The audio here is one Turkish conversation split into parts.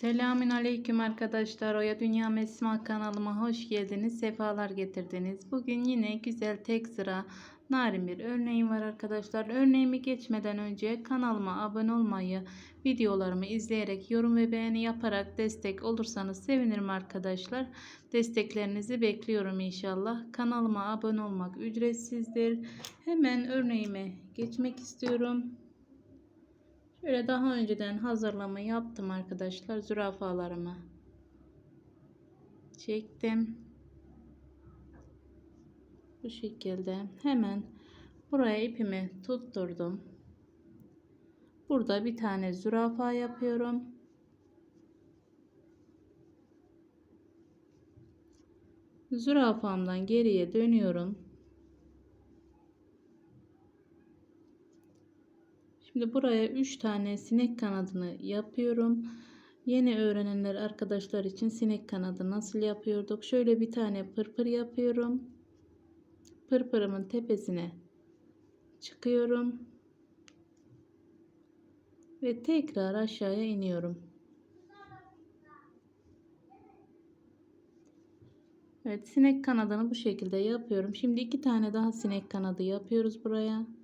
Selamün aleyküm arkadaşlar. Oya Dünya Mesma kanalıma hoş geldiniz. Sefalar getirdiniz. Bugün yine güzel tek sıra narin bir örneğim var arkadaşlar. Örneğimi geçmeden önce kanalıma abone olmayı, videolarımı izleyerek yorum ve beğeni yaparak destek olursanız sevinirim arkadaşlar. Desteklerinizi bekliyorum inşallah. Kanalıma abone olmak ücretsizdir. Hemen örneğime geçmek istiyorum. Şöyle daha önceden hazırlama yaptım arkadaşlar. Zürafalarımı çektim. Bu şekilde hemen buraya ipimi tutturdum. Burada bir tane zürafa yapıyorum. Zürafamdan geriye dönüyorum. Şimdi buraya 3 tane sinek kanadını yapıyorum. Yeni öğrenenler arkadaşlar için sinek kanadı nasıl yapıyorduk? Şöyle bir tane pırpır yapıyorum. Pırpırımın tepesine çıkıyorum. Ve tekrar aşağıya iniyorum. Evet sinek kanadını bu şekilde yapıyorum. Şimdi iki tane daha sinek kanadı yapıyoruz buraya.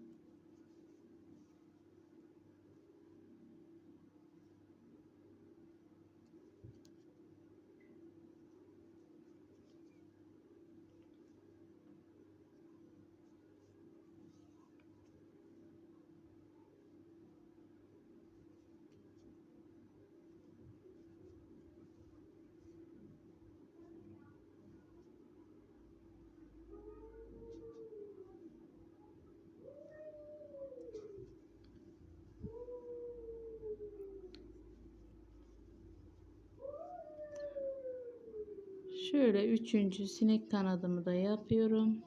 Şöyle üçüncü sinek kanadımı da yapıyorum.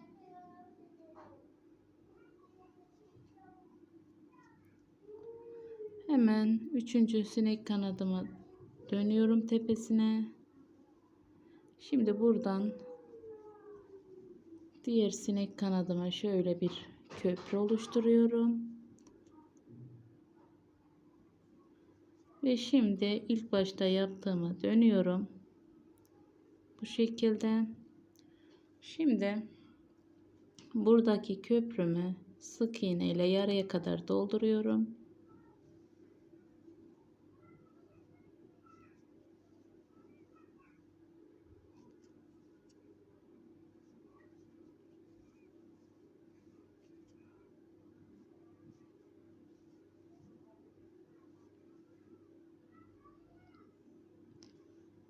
Hemen üçüncü sinek kanadımı dönüyorum tepesine. Şimdi buradan diğer sinek kanadıma şöyle bir köprü oluşturuyorum. Ve şimdi ilk başta yaptığımı dönüyorum. Bu şekilde. Şimdi buradaki köprümü sık iğne ile yarıya kadar dolduruyorum.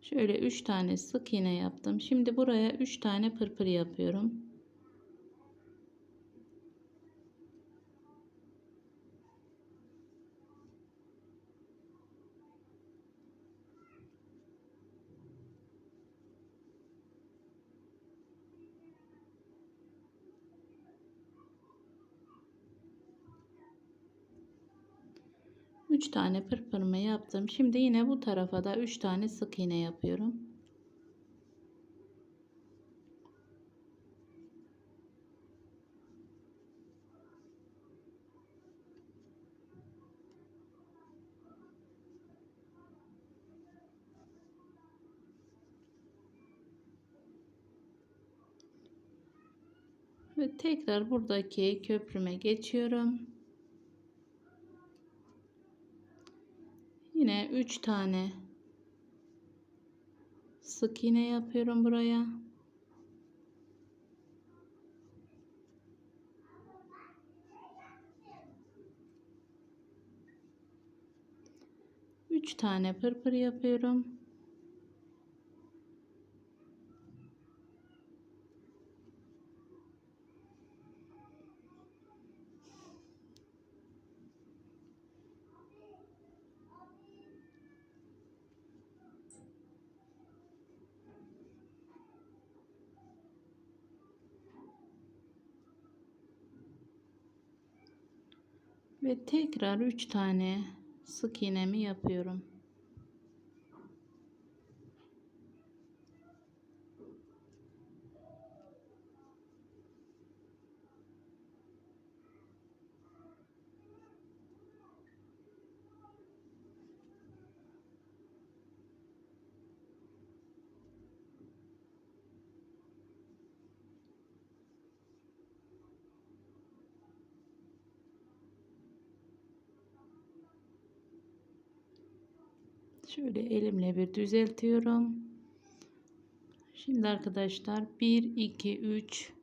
Şöyle 3 tane sık iğne yaptım. Şimdi buraya 3 tane pırpır yapıyorum. Üç tane pırpırımı yaptım. Şimdi yine bu tarafa da üç tane sık iğne yapıyorum. Ve tekrar buradaki köprüme geçiyorum. Yine 3 tane sık iğne yapıyorum buraya. Üç tane pırpır yapıyorum. Ve tekrar 3 tane sık iğnemi yapıyorum. Şöyle elimle bir düzeltiyorum. Şimdi arkadaşlar 1 2 3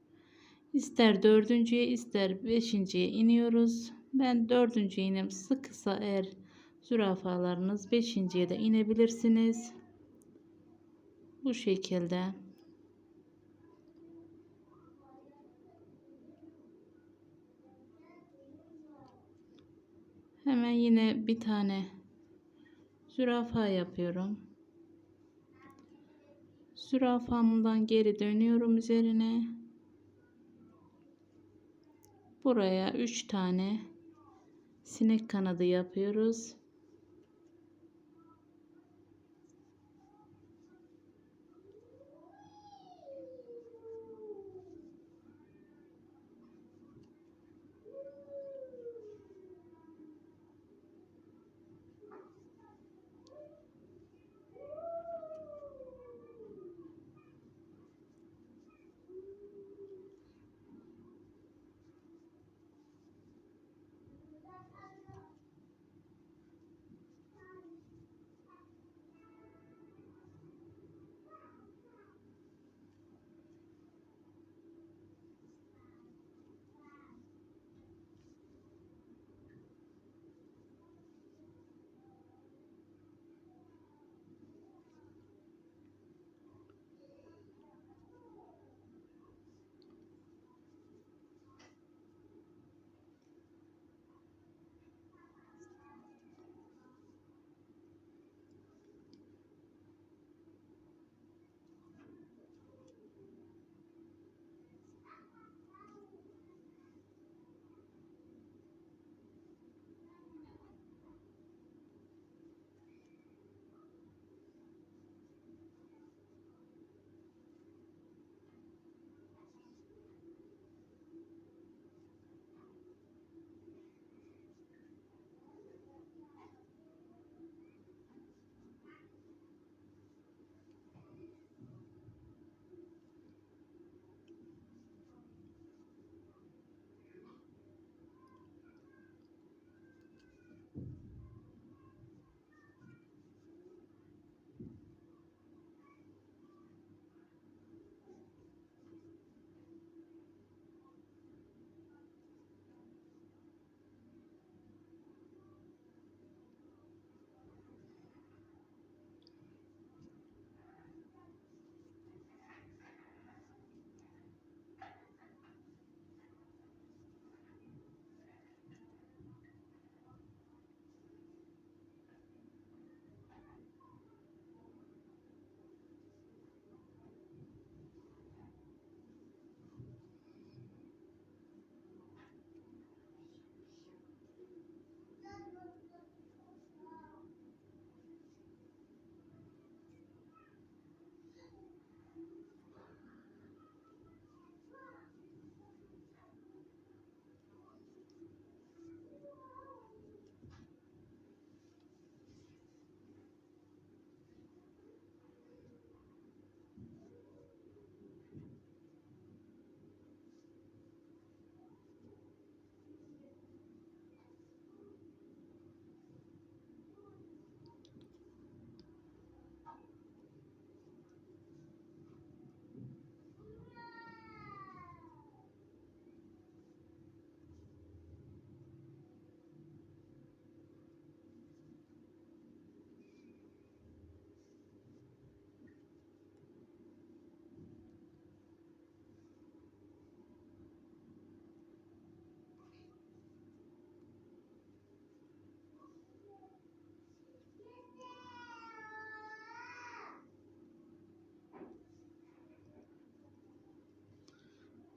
ister dördüncüye ister beşinciye iniyoruz. Ben dördüncüye inim sıkısa eğer zürafalarınız beşinciye de inebilirsiniz. Bu şekilde. Hemen yine bir tane zürafa yapıyorum. Zürafamdan geri dönüyorum üzerine. Buraya 3 tane sinek kanadı yapıyoruz.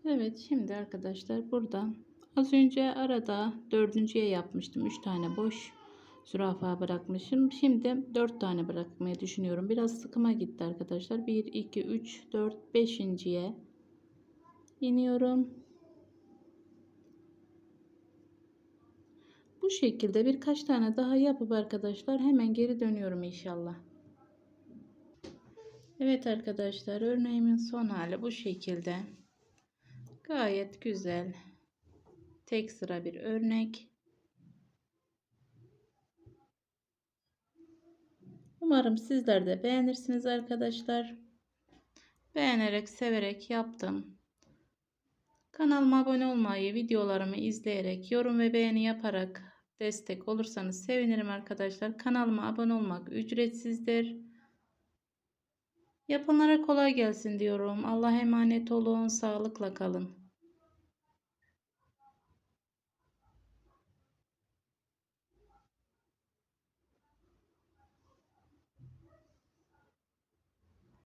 Evet şimdi arkadaşlar burada az önce arada dördüncüye yapmıştım. 3 tane boş zürafa bırakmışım. Şimdi 4 tane bırakmayı düşünüyorum. Biraz sıkıma gitti arkadaşlar. 1, 2, 3, 4, 5.ye iniyorum. Bu şekilde birkaç tane daha yapıp arkadaşlar hemen geri dönüyorum inşallah. Evet arkadaşlar örneğimin son hali bu şekilde. Gayet güzel. Tek sıra bir örnek. Umarım sizler de beğenirsiniz arkadaşlar. Beğenerek, severek yaptım. Kanalıma abone olmayı, videolarımı izleyerek, yorum ve beğeni yaparak destek olursanız sevinirim arkadaşlar. Kanalıma abone olmak ücretsizdir. Yapanlara kolay gelsin diyorum. Allah'a emanet olun. Sağlıkla kalın.